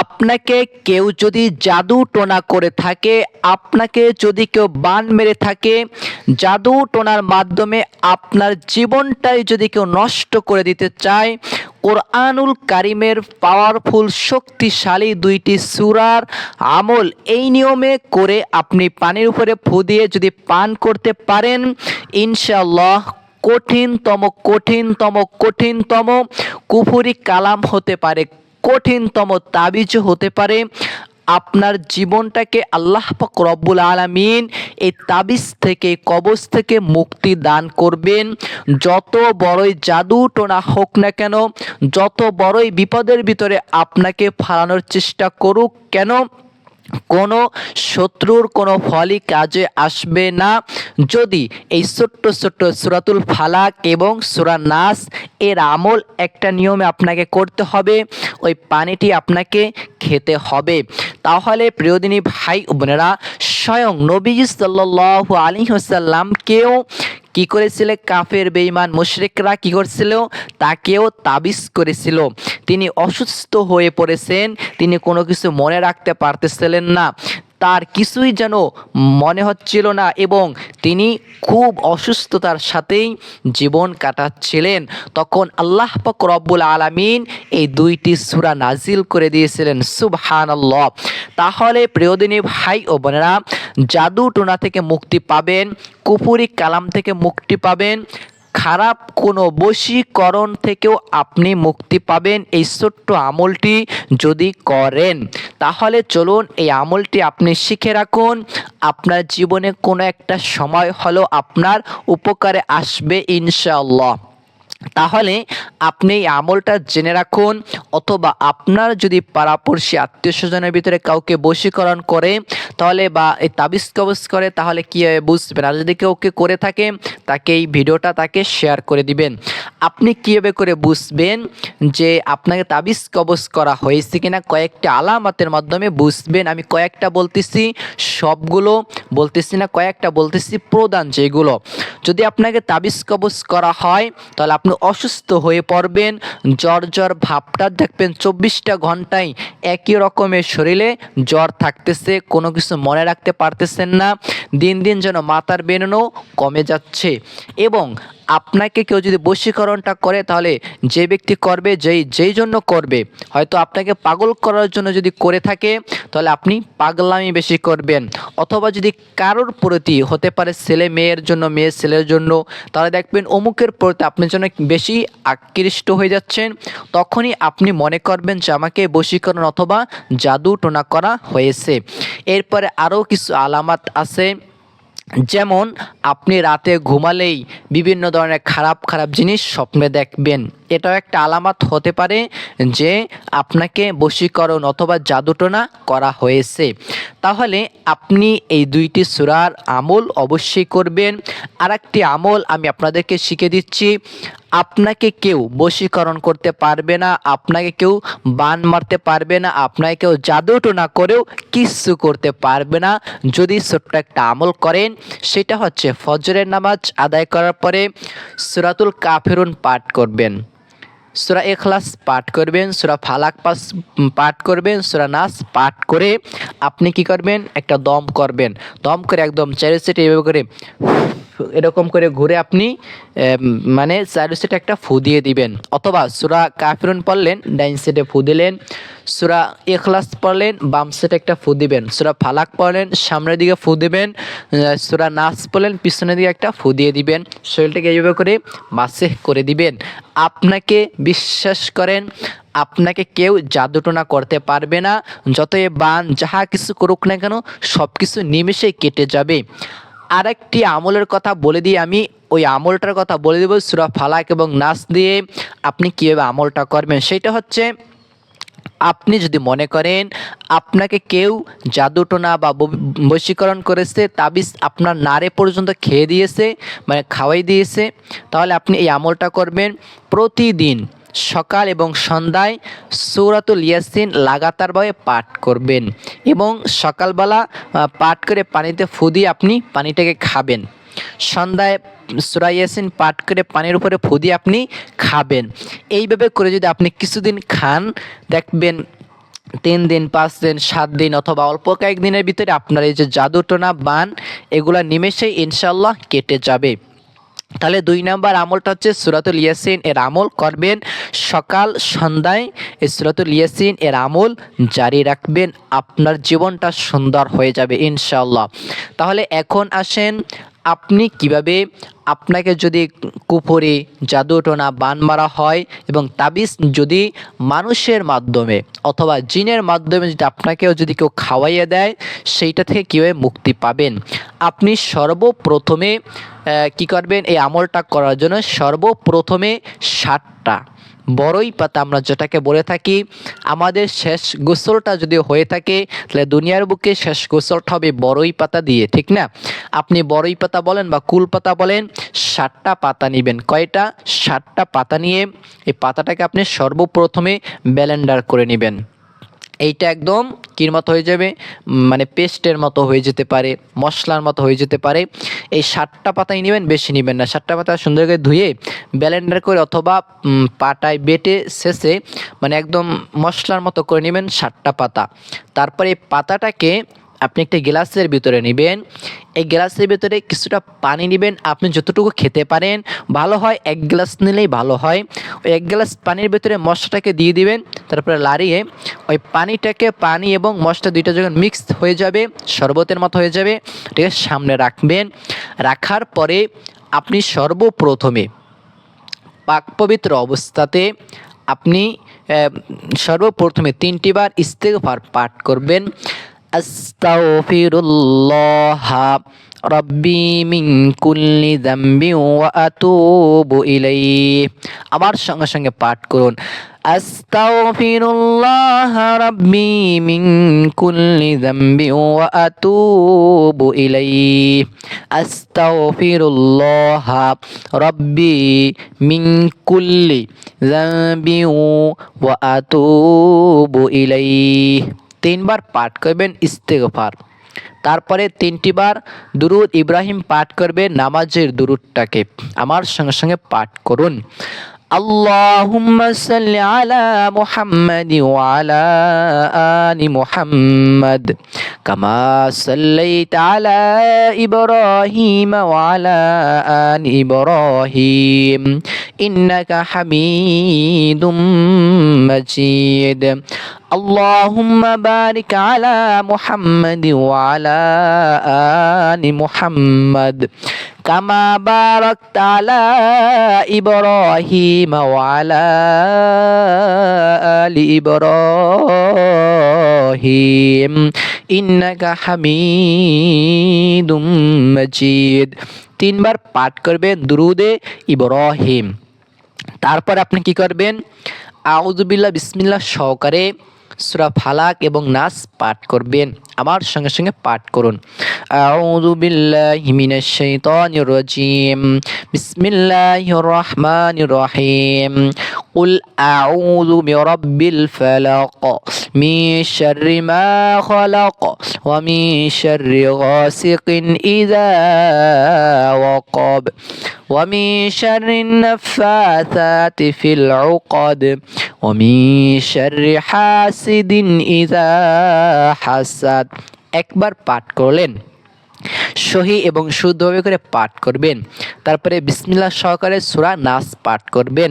আপনাকে কেউ যদি জাদু টোনা করে থাকে, আপনাকে যদি কেউ বান মেরে থাকে, জাদু টোনার মাধ্যমে আপনার জীবনটাই যদি কেউ নষ্ট করে দিতে চায়, কোরআনুল কারিমের পাওয়ারফুল শক্তিশালী দুইটি সুরার আমল এই নিয়মে করে আপনি পানির উপরে ফু দিয়ে যদি পান করতে পারেন, ইনশাআল্লাহ কঠিনতম কঠিনতম কঠিনতম কুফুরি কালাম হতে পারে। কঠিনতম তাবিজ হতে পারে। আপনার জীবনটাকে আল্লাহ পাক রব্বুল আলামিন এই তাবিজ থেকে, কবজ থেকে মুক্তি দান করবেন। যত বড়ই জাদু টোনা হোক না কেন, যত বড়ই বিপদের ভিতরে আপনাকে ফালানোর চেষ্টা করুক, কেন কোনো শত্রুর কোনো ফলই কাজে আসবে না। যদি এই ছোট্ট ছোট্ট সুরাতুল ফালাক এবং সুরা নাস এর আমল একটা নিয়মে আপনাকে করতে হবে, ওই পানিটি আপনাকে খেতে হবে। তাহলে প্রিয়দিনী ভাই বোনেরা, স্বয়ং নবীজি সাল্লাল্লাহু আলাইহি ওয়াসাল্লামকেও কি করেছিল? কাফের, বেঈমান, মুশরিকরা কি করছিল? তাকেও তাবিজ করেছিল। তিনি অসুস্থ হয়ে পড়েছেন, তিনি কোনো কিছু মনে রাখতে পারতেছিলেন না। তার কিছুই যেন মনে হচ্ছিল না এবং তিনি খুব অসুস্থতার সাথেই জীবন কাটাচ্ছিলেন। তখন আল্লাহ পাক রব্বুল আলামিন এই দুইটি সুরা নাজিল করে দিয়েছিলেন, সুবহানাল্লাহ। তাহলে প্রিয়দিনী ভাই ও বোনেরা, জাদু টোনা থেকে মুক্তি পাবেন কুপুরি কালাম থেকে মুক্তি পাবেন খারাপ কোনো বশীকরণ থেকেও আপনি মুক্তি পাবেন এই ছোট্ট আমলটি যদি করেন। তাহলে চলুন এই আমলটি আপনি শিখে রাখুন। আপনার জীবনে কোনো একটা সময় হলো আপনার উপকারে আসবে ইনশাআল্লাহ। তাহলে আপনি এই আমলটা জেনে রাখুন, অথবা আপনার যদি পাড়াপড়শি আত্মীয় স্বজনের ভিতরে কাউকে বশীকরণ করে, তাহলে বা এই তাবিজ কবজ করে, তাহলে কীভাবে বুঝবেন? আর যদি কেউ কে করে থাকে, তাকে এই ভিডিওটা তাকে শেয়ার করে দিবেন। আপনি কীভাবে করে বুঝবেন যে আপনাকে তাবিজ কবজ করা হয়েছে কিনা? কয়েকটা আলামাতের মাধ্যমে বুঝবেন। আমি কয়েকটা বলতেছি, সবগুলো বলতেছি না, কয়েকটা বলতেছি প্রধান যেগুলো। যদি আপনাকে তাবিজ কবজ করা হয়, তাহলে আপনি অসুস্থ হয়ে পড়বেন। জ্বর জ্বর ভাবটা দেখবেন চব্বিশটা ঘন্টায় একই রকমের শরীরে জ্বর থাকতেছে, কোনো কিছু মনে রাখতে পারতেছেন না। দিন দিন যেন মাথার বেরোনো কমে যাচ্ছে। এবং আপনাকে কেউ যদি বশীকরণটা করে, তাহলে যে ব্যক্তি করবে, যেই যেই জন্য করবে, হয়তো আপনাকে পাগল করার জন্য যদি করে থাকে, তাহলে আপনি পাগলামি বেশি করবেন। অথবা যদি কারোর প্রতি হতে পারে ছেলে মেয়ের জন্য মেয়ে ছেলের জন্য, তাহলে দেখবেন অমুকের প্রতি আপনার জন্য বেশি আকৃষ্ট হয়ে যাচ্ছেন। তখনই আপনি মনে করবেন যে, আমাকে বশীকরণ অথবা জাদু টোনা করা হয়েছে। এরপরে আরও কিছু আলামত আছে। যেমন, আপনি রাতে ঘুমালেই বিভিন্ন ধরনের খারাপ খারাপ জিনিস স্বপ্নে দেখবেন। এটাও একটা আলামত হতে পারে যে আপনাকে বশীকরণ অথবা জাদুটোনা করা হয়েছে। তাহলে আপনি এই দুইটি সুরার আমল অবশ্যই করবেন। আর একটি আমল আমি আপনাদেরকে শিখে দিচ্ছি, আপনাকে কেউ বশীকরণ করতে পারবে না, আপনাকে কেউ বান মারতে পারবে না, আপনাকে কেউ জাদুটোনা করেও কিচ্ছু করতে পারবে না। যদি ছোট্ট একটা আমল করেন, সেটা হচ্ছে ফজরের নামাজ আদায় করার পরে সুরাতুল কাফেরুন পাঠ করবেন। সুরা এখলাস পাঠ করবেন, সুরা ফালাক পাস পাঠ করবেন, সুরা নাস পাঠ করে আপনি কি করবেন? একটা দম করবেন। দম করে একদম চারি সেটি এভাবে করে এরকম করে ঘুরে আপনি মানে চারি সেটে একটা ফু দিয়ে দিবেন। অথবা সুরা কাফিরুন পড়লেন, ডাইন সেটে ফু দিলেন। সুরা এখলাস পড়লেন, বাম সেটে একটা ফু দিবেন। সুরা ফালাক পড়লেন, সামনের দিকে ফু দিবেন। সুরা নাচ পড়লেন, পিছনের দিকে একটা ফু দিয়ে দিবেন। শরীরটাকে এইভাবে করে মাসে করে দিবেন। আপনাকে বিশ্বাস করেন, আপনাকে কেউ জাদুটোনা করতে পারবে না। যতই বান, যাহা কিছু করুক না কেন সব কিছু নিমেষেই কেটে যাবে। আরেকটি আমলের কথা বলে দিয়ে আমি ওই আমলটার কথা বলে দেবো, সুরা ফালাক এবং নাচ দিয়ে আপনি কীভাবে আমলটা করবেন। সেটা হচ্ছে, আপনি যদি মনে করেন আপনাকে কেউ জাদুটোনা বা বশীকরণ করেছে, তাবিজ আপনার নারে পর্যন্ত খেয়ে দিয়েছে মানে খাওয়াই দিয়েছে, তাহলে আপনি এই আমলটা করবেন প্রতিদিন। সকাল এবং সন্ধ্যায় সৌরাতুল ইয়াসিন লাগাতারভাবে পাঠ করবেন এবং সকালবেলা পাঠ করে পানিতে ফু দিয়ে আপনি পানিটাকে খাবেন। সন্ধ্যায় সুরা ইয়াসিন পাঠ করে পানির উপরে ফু দিয়ে আপনি খাবেন। এইভাবে করে যদি আপনি কিছুদিন খান, দেখবেন তিন দিন, পাঁচ দিন, সাত দিন অথবা অল্প কয়েক দিনের ভিতরে আপনার এই যে জাদুটোনা বান, এগুলা নিমেষেই ইনশাল্লাহ কেটে যাবে। তাহলে দুই নাম্বার আমলটা হচ্ছে সুরাতুল ইয়াসিন এর আমল করবেন। সকাল, সন্ধ্যায় এই সুরাতুল ইয়াসিন এর আমল জারি রাখবেন। আপনার জীবনটা সুন্দর হয়ে যাবে ইনশাল্লাহ তাহলে এখন আসেন আপনি কীভাবে আপনাকে যদি কুপুরি জাদুটোনা বান মারা হয় এবং তাবিজ যদি মানুষের মাধ্যমে অথবা জিনের মাধ্যমে যদি আপনাকেও যদি কেউ খাওয়াইয়ে দেয়, সেইটা থেকে কীভাবে মুক্তি পাবেন? আপনি সর্বপ্রথমে কি করবেন? এই আমলটা করার জন্য সর্বপ্রথমে ষাটটা বড়ই পাতা আমরা যেটাকে বলে থাকি। আমাদের শেষ গোসলটা যদি হয়ে থাকে, তাহলে দুনিয়ার বুকে শেষ গোসলটা হবে বড়ই পাতা দিয়ে, ঠিক না? আপনি বড়ই পাতা বলেন বা কুল পাতা বলেন ষাটটা পাতা নেবেন। কয়টা? ষাটটা পাতা নিয়ে এই পাতাটাকে আপনি সর্বপ্রথমে ব্যালেন্ডার করে নেবেন। এইটা একদম কির মতো হয়ে যাবে? মানে পেস্টের মতো হয়ে যেতে পারে, মশলার মতো হয়ে যেতে পারে। এই সাতটা পাতাই নেবেন, বেশি নেবেন না। সাতটা পাতা সুন্দর করে ধুয়ে ব্যালেন্ডার করে অথবা পাটায় বেটে শেষে মানে একদম মশলার মতো করে নেবেন সাতটা পাতা। তারপরে এই পাতাটাকে আপনি একটা গ্লাসের ভিতরে নেবেন। এই গ্লাসের ভিতরে কিছুটা পানি নেবেন। আপনি যতটুকু খেতে পারেন, ভালো হয়, এক গ্লাস নিলেই ভালো হয়। ওই এক গ্লাস পানির ভিতরে মশলাটাকে দিয়ে দিবেন, তারপরে লাড়িয়ে ওই পানিটাকে পানি এবং মশলা দুইটা যখন মিক্সড হয়ে যাবে, শরবতের মতো হয়ে যাবে, ঠিক আছে, সামনে রাখবেন। রাখার পরে আপনি সর্বপ্রথমে পাক পবিত্র অবস্থাতে আপনি সর্বপ্রথমে তিনটি বার ইস্তেগফার পাঠ করবেন। আস্তাগফিরুল্লাহ। রব্বি মিন কুল্লি যামবি ওয়া আতুবু আমার সঙ্গে সঙ্গে পাঠ করুন। আস্তাগফিরুল্লাহ রব্বি মিন কুল্লি যামবি ওয়া আতুবু ইলাইহি। আস্তাগফিরুল্লাহ রব্বি মিন কুল্লি যামবি ওয়া আতুবু ইলাইহি। তিনবার পাঠ করবেন ইস্তেগফার। তারপরে তিনটিবার দুরুদ ইব্রাহিম পাঠ করবে, নামাজের দুরুদটাকে। আমার সঙ্গে সঙ্গে পাঠ করুন। আল্লাহুম্মা সাল্লি আলা মুহাম্মাদ ওয়া আলা কামা সাল্লাইতা আলা ইব্রাহিম ওয়া আলা আলি ইব্রাহিম। ইন্নাকা হামিদুম اللهم بارك على محمد وعلى آل محمد كما باركت على إبراهيم وعلى آل إبراهيم إنك حميد مجيد তিনবার পাঠ করবেন দুরুদে ইব্রাহিম তারপর আপনি কি করবেন আউজুবিল্লাহ বিসমিল্লাহ সহকারে সূরা ফালাক এবং নাস পাঠ করবেন আমার সঙ্গে সঙ্গে পাঠ করুন আউযু বিল্লাহি মিনাশ শাইতানির রাজিম বিসমিল্লাহির রহমানির রহিম قل أعوذ برب الفلق من شر ما خلق ومن شر غاسق إذا وقب ومن شر النفاثات في العقد অমি শারি হাসিদিন ইজা হাসাদ একবার পাঠ করলেন, সহি এবং শুদ্ধভাবে করে পাঠ করবেন। তারপরে বিসমিল্লা সহকারে সুরা নাস পাঠ করবেন।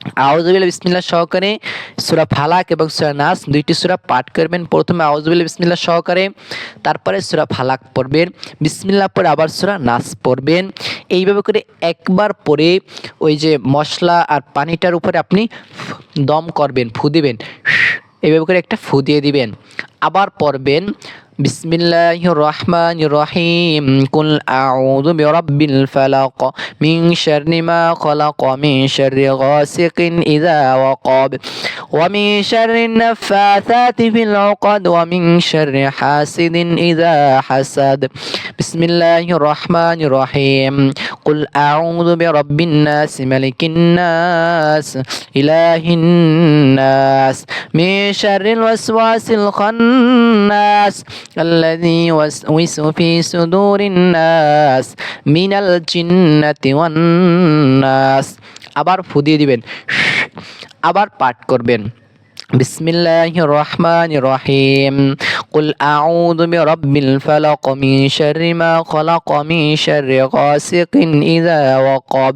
আউজুবিল্লা বিসমিল্লাহ সহকারে সূরা ফালাক এবং সূরা নাস দুইটি সূরা পাঠ করবেন। প্রথমে আউজুবিল্লা বিসমিল্লাহ সহকারে, তারপরে সূরা ফালাক পড়বেন। বিসমিল্লাহ পরে আবার সূরা নাস পড়বেন। এইভাবে করে একবার পরে ওই যে মশলা আর পানিটার উপরে আপনি দম করবেন, ফু দিবেন। এইভাবে করে একটা ফু দিয়ে দিবেন। আবার পড়বেন بسم الله الرحمن الرحيم قل أعوذ برب الفلق من شر ما خلق من شر غاسق إذا وقب ومن شر النفاثات في العقد ومن شر حاسد إذا حسد بسم الله الرحمن الرحيم قل أعوذ برب الناس ملك الناس إله الناس من شر الوسواس الخناس الذي يوسوس في صدور الناس من الجنة والناس আবার ফুদিয়ে দিবেন আবার পাঠ করবেন بسم الله الرحمن الرحيم قل أعوذ برب الفلق من شر ما خلق من شر غاسق إذا وقب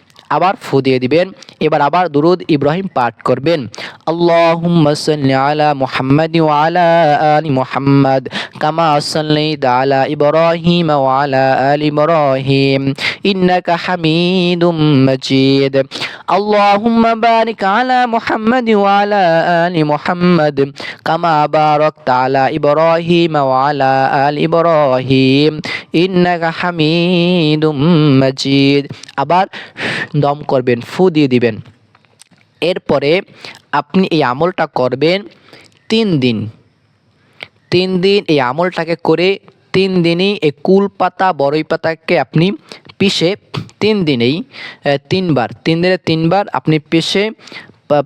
আবার ফু দিবেন। এবার আবার দুরুদ ইব্রাহিম পাঠ করবেন। আল্লাহুম্মা সাল্লি আলা মুহাম্মাদ ওয়া আলা আলি মুহাম্মাদ, কামা সাল্লাইতা আলা ইব্রাহিম ওয়া আলা আলি ইব্রাহিম, ইন্নাকা হামিদুম মাজিদ। আলা মুহাম্মাদ ওয়া আলা আলি মুহাম্মাদ, কামা বারাকতা আলা ইব্রাহিম ওয়া আলা আলি ইব্রাহিম, ইন্নাকা হামিদুম মাজিদ। আবার দম করবেন, ফু দিয়ে দিবেন। এরপরে আপনি এই আমলটা করবেন তিন দিন। তিন দিন এই আমলটাকে করে তিন দিনই এই কুল পাতা বড়ই পাতাকে আপনি পিষে তিন দিনেই তিনবার, তিন দিনে তিনবার আপনি পিষে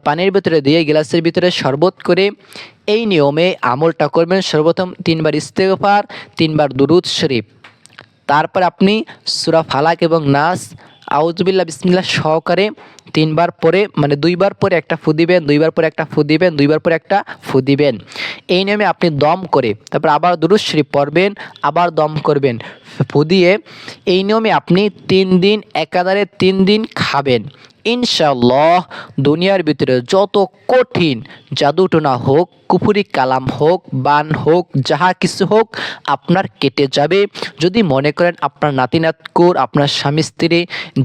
পানির ভিতরে দিয়ে গ্লাসের ভিতরে শরবত করে এই নিয়মে আমলটা করবেন। সর্বপ্রথম তিনবার ইস্তেগফার, তিনবার দুরুদ শরীফ। তারপর আপনি সুরা ফালাক এবং নাস আউজবিল্লা বিসমিল্লা সহকারে তিনবার পরে মানে দুইবার পরে একটা ফু দিবেন, দুইবার পরে একটা ফু দিবেন, দুইবার পরে একটা ফু দিবেন। এই নিয়মে আপনি দম করে, তারপর আবার দুরুশ্রী পড়বেন, আবার দম করবেন। ফু দিয়ে এই নিয়মে আপনি তিন দিন, একাধারে তিন দিন খাবেন। ইনশাল্লাহ দুনিয়ার ভিতরে যত কঠিন জাদুটোনা হোক, কুফুরি কালাম হোক, বান হোক, যাহা কিছু হোক, আপনার কেটে যাবে। যদি মনে করেন আপনার নাতি নাতকুর আপনার স্বামী স্ত্রী,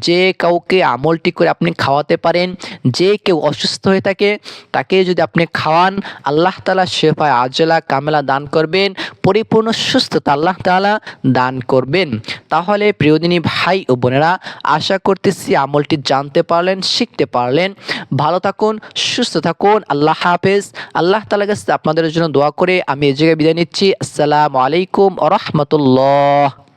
যে কাউকে আমলটি করে আপনি খাওয়াতে পারেন, যে কেউ অসুস্থ হয়ে থাকে, তাকে যদি আপনি খাওয়ান, আল্লাহ তালা শেফায় আজলা, কামেলা দান করবেন, পরিপূর্ণ সুস্থতা আল্লাহ তালা দান করবেন। তাহলে প্রিয়দিনী ভাই ও বোনেরা, আশা করতেছি আমলটি জানতে পারলেন শিখতে পারলেন। ভালো থাকুন, সুস্থ থাকুন। আল্লাহ হাফেজ। আল্লাহ তালা কাছে আপনাদের জন্য দোয়া করে আমি এই জায়গায় বিদায় নিচ্ছি। আসসালামু আলাইকুম রহমতুল্লাহ।